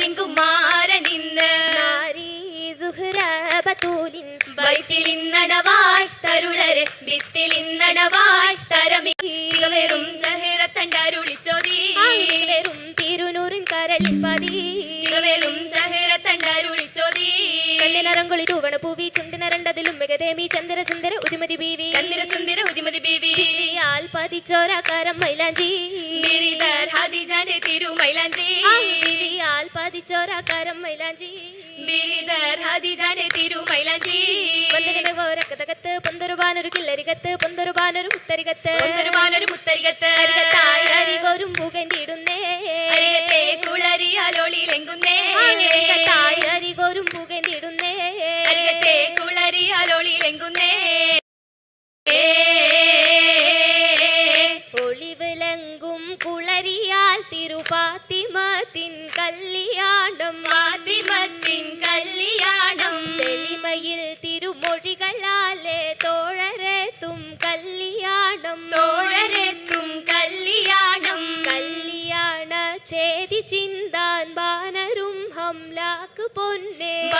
തിങ്കും മാരനിന്ന് നാരി സുഹ്റ ബത്തൂലിൻ ബൈത്തിൽ ഇന്നടവായ് തരുളരെ ഭിത്തിൽ ഇന്നടവായ് തരമി വെറും സഹിറത്തണ്ടരുളിച്ചോതി വെറും തിരുനൂറിൻ കരളിൻ പതി. വെറും സഹിറത്തണ്ടരുളിച്ചോതി കണ്ണിനറങ്കുളി തൂവണ പൂവി ചുണ്ടിനരണ്ടതിലും മികതേമി ചന്ദ്രസുന്ദര ഉദിമതി ബീവി. ചന്ദ്രസുന്ദര ഉദിമതി ബീവി. ബീവിയാൽ പതിച്ചോരാക്കാരം മൈലാഞ്ചി. ബിരിദർ ഹദിജാന്റെ തിരുമൈലാഞ്ചി. ബീവിയാൽ പതിച്ചോരാക്കാരം മൈലാഞ്ചി. ബിരിദർ ഹദിജാന്റെ തിരുമൈലാഞ്ചി. പൊന്തരകത്ത് പൊന്തൊരു ബാനൊരു കില്ലരികത്ത് പൊന്തൊരു ബാനൊരു മുത്തരികത്ത്. ഒന്നൊരു മാനൊരു മുത്തരികത്ത്. അരികത്തായി അരികോരും പുകന്തിടുന്നേ അരികത്തെ കുളരിയാലോളിലെങ്കുന്നേ കുളരിയാൽ തിരുപാത്തിമത്തിൻ കല്യാണം ഫാത്തിമത്തിൻ കല്യാണം. തെളിമയിൽ തിരുമൊഴികളാലെ തോഴരെത്തും കല്യാണം. തോഴരെത്തും കല്യാണം. കല്യാണ ചേതി ചിന്താൻ ബാനരും ഹംലാക്ക് പൊന്നേ.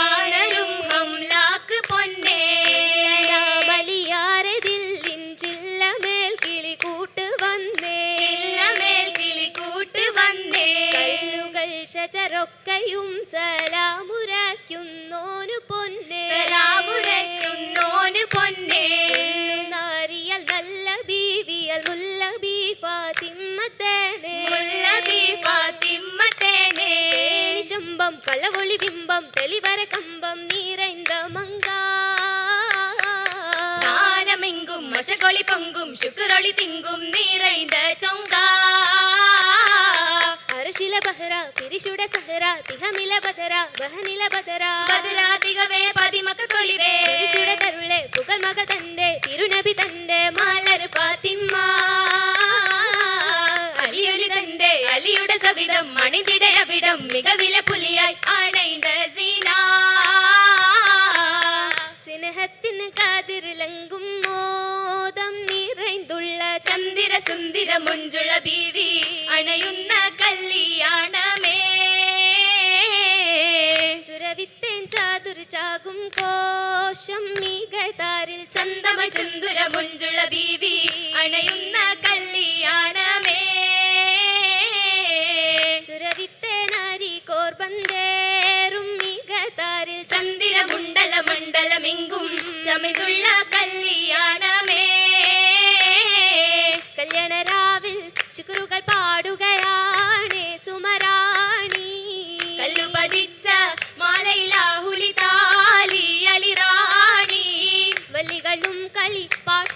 ശചരൊക്കയും സലാമുരയ്ക്കുന്നോനു പൊന്നേ. സലാമുരയ്ക്കുന്നോനു പൊന്നേ. നാരിയൽ നല്ല ബീവിയൽ മുല്ല ബീഫാത്തിമ്മത്തേനെ മുല്ലബി ഫാത്തിമ്മത്തേനേ ശമ്പം കളവൊളി ബിംബം തെളിവര കമ്പം നീരൈന്ത മങ്ക താനമെങ്കും മശകൊളി പൊങ്കും ശുക്രൊളി തിങ്കും നീരൈന്ത ചൊങ്ക. അരശില ബഹ്റ പിരിശുട സഹറ തിഹമില ബദറ ബഹനില ബദറ ബദരാതികവേ പതിമക കൊളിവേ പിരിശുട കരുളെ പുകൾ മക തന്റെ തിരുനബി തന്റെ മാലർ ഫാത്തിമ്മ. അലിയൊലി തന്റെ അലിയുടെ സവിധം മണിതിടയവിടം മികവില പുലിയായി ആണൈന്ദ സീന. സ്നേഹത്തിന് കാതിരിലങ്കും മോദം നിറൈന്തുള്ള ചന്ദിര സുന്ദര മുഞ്ചുള ബീവി. അണയുന്ന ചാകും കോശം മികതാരിൽ ചന്ദമ ചുന്ദുര മുഞ്ചുള ബീവി അണയുന്ന കല്യാണമേ. സുരവിത്തേനാരി കോർബന്തേറും മികതാരിൽ ചന്ദിര മുണ്ടല മണ്ഡലമെങ്കും ചമിതുള്ള കല്ലിയാണമേ കല്യാണരാവിൽ ശുക്രുകൾ പാടുകയാണ് സുമരാണി. കല്ലു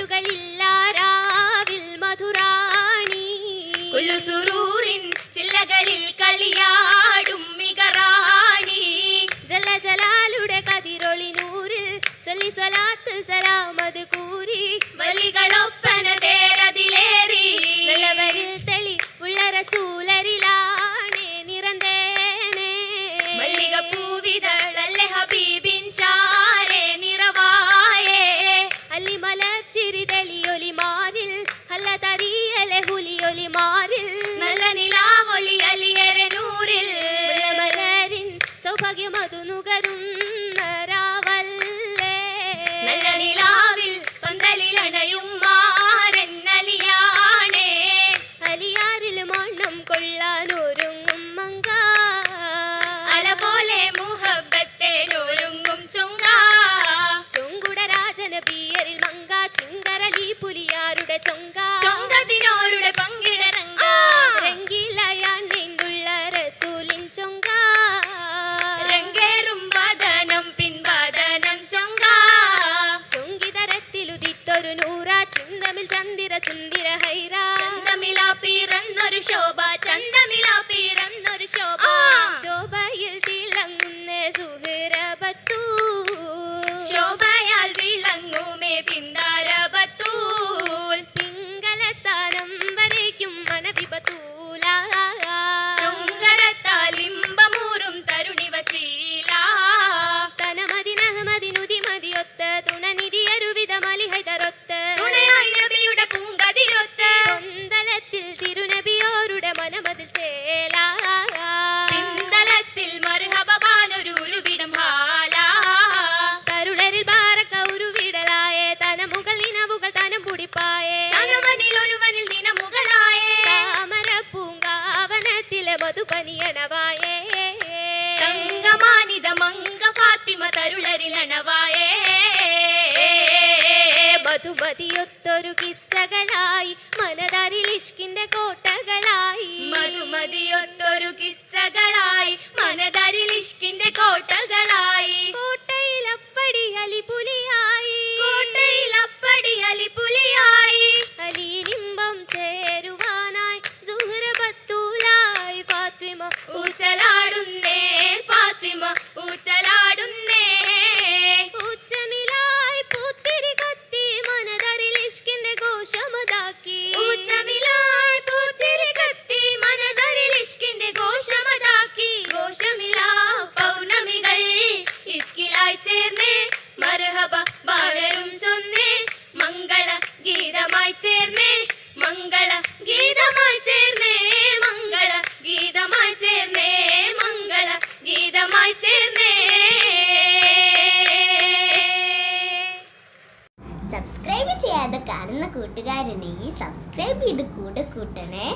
പാട്ടുകളില്ല രാവിൽ മധുരാണി. കുല്ലു ചില്ലകളിൽ കളിയാടും മികറാണി. ജല ജലാലുടെ കതിരൊളി നൂറിൽ സല്ലി സ്വലാത്ത് സലാമത് കൂരി. വലികളൊപ്പന തേരതിലേറി. നല്ലവരിൽ തെളി ഉള്ള തറിയലെ ഹുലിയൊലി മാറിൽ നല്ല നിലാവൊളി അലിയരെ നൂറിൽ. മലരിൻ സൗഭാഗ്യമതു നുകരും രാവല്ലേ. നല്ല നിലാവിൽ മാരൻ അലിയാണേ. അലിയാരിൽ മണ്ണം കൊള്ളാൻ ഒരുങ്ങും മങ്ക. അല പോലെ മുഹബത്തെ സുന്ദിര ഹൈരാ. പിറന്നൊരു ശോഭ ചന്തമില പീരന്നൊരു ശോഭ ശോഭയിൽ തിളങ്ങുന്ന സുഹൃബത്തൂ ശോഭയാൽ വിളങ്ങുമേ പിന്താരബത്തൂൽ തിങ്കളത്താനം വരയ്ക്കും മണവിപത്തൂല. ചൊങ്കരത്താൽ ഇമ്പമൂറും തരുണി വസീല തുണനിധി. ഫാത്തിമ തരുളരിലണവായേ മധുമതിയൊത്തൊരു കിസ്സകളായി മനതരിൽ ഇഷ്കിന്റെ കോട്ടകളായി. മധുമതിയൊത്തൊരു കിസ്സകളായി മനതരിൽ ഇഷ്കിന്റെ കോട്ടകളായി. ചേർന്നേ. മർഹബ ബാലരും ചൊന്നേ. മംഗള ഗീതമായി ചേർന്നേ. മംഗള ഗീതമായി ചേർന്നേ. മംഗള ഗീതമായി ചേർന്നേ. മംഗള ഗീതമായി ചേർന്നേ. സബ്സ്ക്രൈബ് ചെയ്യാതെ കാണുന്ന കൂട്ടുകാരനെ സബ്സ്ക്രൈബ് ചെയ്ത് കൂടെ കൂട്ടണേ.